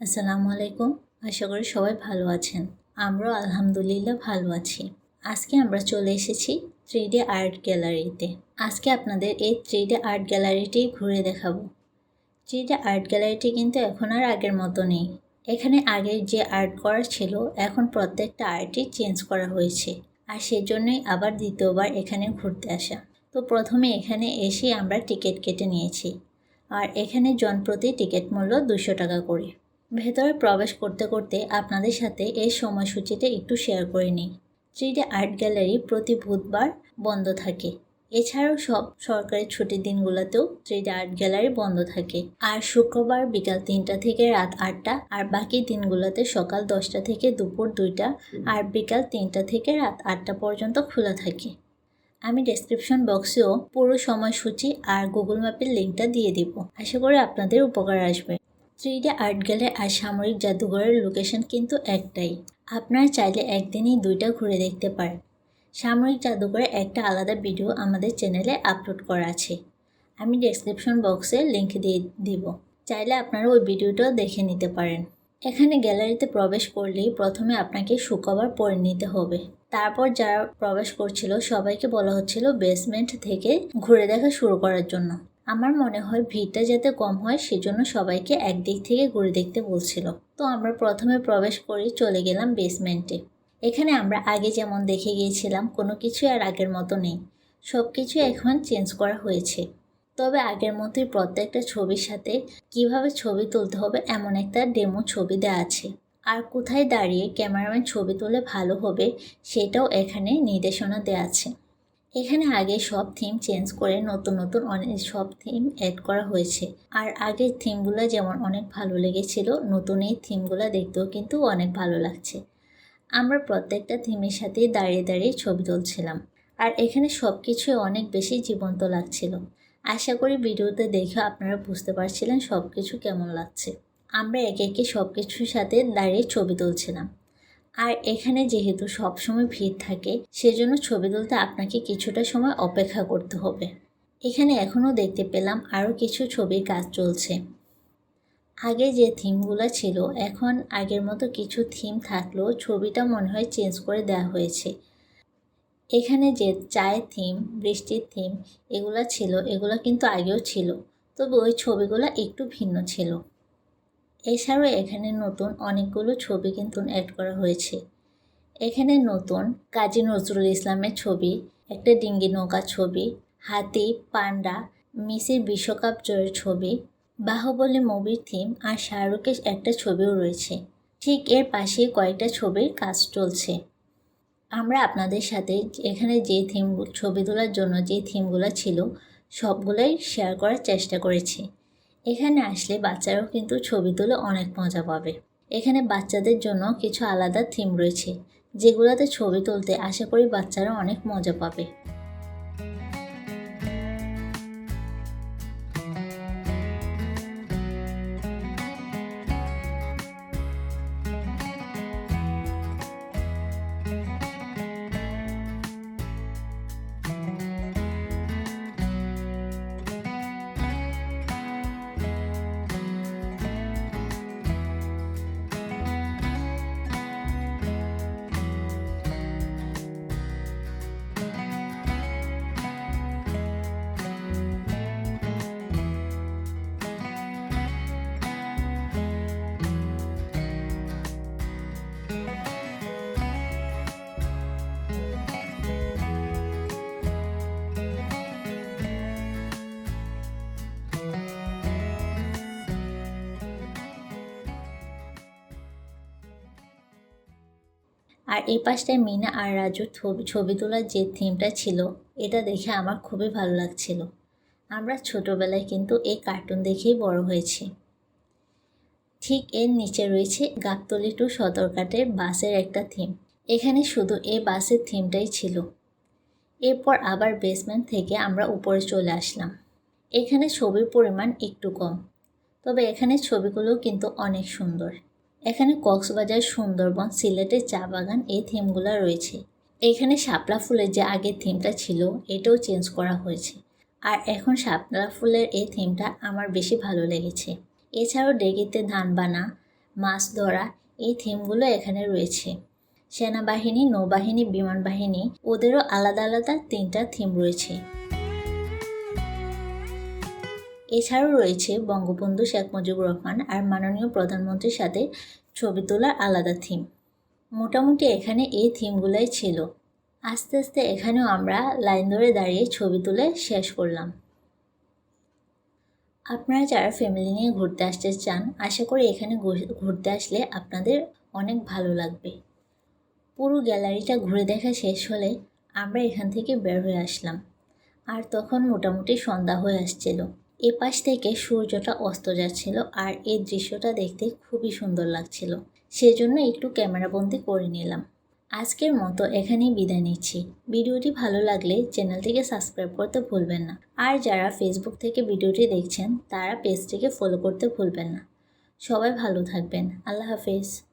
আসসালামু আলাইকুম। আশা করি সবাই ভালো আছেন। আমরাও আলহামদুলিল্লাহ ভালো আছি। আজকে আমরা চলে এসেছি থ্রি ডি আর্ট গ্যালারিতে আজকে আপনাদের এই থ্রি ডি আর্ট গ্যালারিটি ঘুরে দেখাবো। থ্রি ডি আর্ট গ্যালারিটি কিন্তু এখন আর আগের মতো নেই। এখানে আগে যে আর্ট করা ছিল, এখন প্রত্যেকটা আর্টই চেঞ্জ করা হয়েছে। আর সেজন্যই আবার দ্বিতীয়বার এখানে ঘুরতে আসা। তো প্রথমে এখানে এসে আমরা টিকিট কেটে নিয়েছি। আর এখানে জনপ্রতি টিকিট মূল্য দুশো টাকা করে। ভেতরে প্রবেশ করতে করতে আপনাদের সাথে এই সময়সূচিটা একটু শেয়ার করে নিই। থ্রিডি আর্ট গ্যালারি প্রতি বুধবার বন্ধ থাকে। এছাড়াও সব সরকারি ছুটির দিনগুলোতেও থ্রিডি আর্ট গ্যালারি বন্ধ থাকে। আর শুক্রবার বিকাল তিনটা থেকে রাত আটটা, আর বাকি দিনগুলোতে সকাল দশটা থেকে দুপুর দুইটা, আর বিকাল তিনটা থেকে রাত আটটা পর্যন্ত খোলা থাকে। আমি ডেসক্রিপশন বক্সেও পুরো সময়সূচি আর গুগল ম্যাপের লিঙ্কটা দিয়ে দিব। আশা করি আপনাদের উপকার আসবে। থ্রিডি আর্ট গ্যালারি আর সামরিক জাদুঘরের লোকেশন কিন্তু একটাই। আপনারা চাইলে একদিনই দুইটা ঘুরে দেখতে পারেন সামরিক জাদুঘরের একটা আলাদা ভিডিও আমাদের চ্যানেলে আপলোড করা আছে। আমি ডেসক্রিপশন বক্সে লিঙ্ক দিয়ে দিব। চাইলে আপনারা ওই ভিডিওটাও দেখে নিতে পারেন। এখানে গ্যালারিতে প্রবেশ করলেই প্রথমে আপনাকে সুকভার পরে নিতে হবে। তারপর যারা প্রবেশ করছিল, সবাইকে বলা হচ্ছিল বেসমেন্ট থেকে ঘুরে দেখা শুরু করার জন্য। আমার মনে হয় ভিড়টা যাতে কম হয়, সেজন্য সবাইকে একদিক থেকে ঘুরে দেখতে বলছিল। তো আমরা প্রথমে প্রবেশ করে চলে গেলাম বেসমেন্টে এখানে আমরা আগে যেমন দেখে গিয়েছিলাম, কোনো কিছু আর আগের মতো নেই। সব কিছু এখন চেঞ্জ করা হয়েছে। তবে আগের মতোই প্রত্যেকটা ছবির সাথে কীভাবে ছবি তুলতে হবে, এমন একটা ডেমো ছবি দেওয়া আছে। আর কোথায় দাঁড়িয়ে ক্যামেরাম্যান ছবি তুলে ভালো হবে, সেটাও এখানে নির্দেশনা দেওয়া আছে। এখানে আগে সব থিম চেঞ্জ করে নতুন নতুন অনেক সব থিম অ্যাড করা হয়েছে। আর আগের থিমগুলো যেমন অনেক ভালো লেগেছিল, নতুন এই থিমগুলো দেখতেও কিন্তু অনেক ভালো লাগছে। আমরা প্রত্যেকটা থিমের সাথেই দাঁড়িয়ে দাঁড়িয়ে ছবি তুলছিলাম। আর এখানে সব কিছুই অনেক বেশি জীবন্ত লাগছিল। আশা করি ভিডিওতে দেখে আপনারা বুঝতে পারছিলেন সব কিছু কেমন লাগছে। আমরা একে একে সব কিছুর সাথে দাঁড়িয়ে ছবি তুলছিলাম। আর এখানে যেহেতু সবসময় ভিড় থাকে, সেজন্য ছবি তুলতে আপনাকে কিছুটা সময় অপেক্ষা করতে হবে। এখানে এখনও দেখতে পেলাম আরও কিছু ছবির কাজ চলছে। আগে যে থিমগুলো ছিল, এখন আগের মতো কিছু থিম থাকলেও ছবিটা মনে হয় চেঞ্জ করে দেওয়া হয়েছে। এখানে যে চায়ের থিম, বৃষ্টির থিম, এগুলো ছিল, এগুলো কিন্তু আগেও ছিল, তবে ওই ছবিগুলো একটু ভিন্ন ছিল। এছাড়াও এখানে নতুন অনেকগুলো ছবি কিন্তু অ্যাড করা হয়েছে। এখানে নতুন কাজী নজরুল ইসলামের ছবি, একটা ডিঙ্গি নৌকা ছবি, হাতি, পান্ডা, মিসির বিশ্বকাপ জয়ের ছবি, বাহুবলী মুভির থিম আর শাহরুখের একটা ছবিও রয়েছে। ঠিক এর পাশেই কয়েকটা ছবির কাজ চলছে। আমরা আপনাদের সাথে এখানে যে থিম ছবি তোলার জন্য যে থিমগুলো ছিল, সবগুলোই শেয়ার করার চেষ্টা করেছি। এখানে আসলে বাচ্চারাও কিন্তু ছবি তুলে অনেক মজা পাবে। এখানে বাচ্চাদের জন্য কিছু আলাদা থিম রয়েছে, যেগুলোতে ছবি তুলতে আশা করি বাচ্চারা অনেক মজা পাবে। আর এই পাশটায় মিনা আর রাজুর ছবি তোলার যে থিমটা ছিল, এটা দেখে আমার খুবই ভালো লাগছিল। আমরা ছোটোবেলায় কিন্তু এই কার্টুন দেখেই বড় হয়েছি। ঠিক এর নিচে রয়েছে গাবতলি টু সদরঘাটের বাসের একটা থিম এখানে শুধু এই বাসের থিমটাই ছিল। এরপর আবার বেসমেন্ট থেকে আমরা উপরে চলে আসলাম। এখানে ছবির পরিমাণ একটু কম, তবে এখানে ছবিগুলো কিন্তু অনেক সুন্দর। এখানে কক্সবাজার, সুন্দরবন, সিলেটের চা বাগান এই থিমগুলো রয়েছে। এখানে শাপলা ফুলের যে আগের থিমটা ছিল, এটাও চেঞ্জ করা হয়েছে। আর এখন শাপলা ফুলের এই থিমটা আমার বেশি ভালো লেগেছে। এছাড়াও ডেগিতে ধান বানা মাছ ধরা এই থিমগুলো এখানে রয়েছে। সেনাবাহিনী, নৌবাহিনী বিমান বাহিনী ওদেরও আলাদা আলাদা তিনটা থিম রয়েছে। এছাড়াও রয়েছে বঙ্গবন্ধু শেখ মুজিবুর রহমান আর মাননীয় প্রধানমন্ত্রীর সাথে ছবি তোলার আলাদা থিম মোটামুটি এখানে এই থিমগুলোই ছিল। আস্তে আস্তে এখানেও আমরা লাইন ধরে দাঁড়িয়ে ছবি তুলে শেষ করলাম। আপনারা যারা ফ্যামিলি নিয়ে ঘুরতে আসতে চান, আশা করি এখানে ঘুরতে আসলে আপনাদের অনেক ভালো লাগবে। পুরো গ্যালারিটা ঘুরে দেখা শেষ হলে আমরা এখান থেকে বের হয়ে আসলাম। আর তখন মোটামুটি সন্ধ্যা হয়ে আসছিল। এ পাশ থেকে সূর্যটা অস্ত যাচ্ছিল আর এই দৃশ্যটা দেখতে খুবই সুন্দর লাগছিল। সেজন্য একটু ক্যামেরাবন্দি করে নিলাম। আজকের মতো এখানেই বিদায় নিচ্ছি। ভিডিওটি ভালো লাগলে চ্যানেলটিকে সাবস্ক্রাইব করতে ভুলবেন না। আর যারা ফেসবুক থেকে ভিডিওটি দেখছেন, তারা পেজটিকে ফলো করতে ভুলবেন না। সবাই ভালো থাকবেন। আল্লাহ হাফেজ।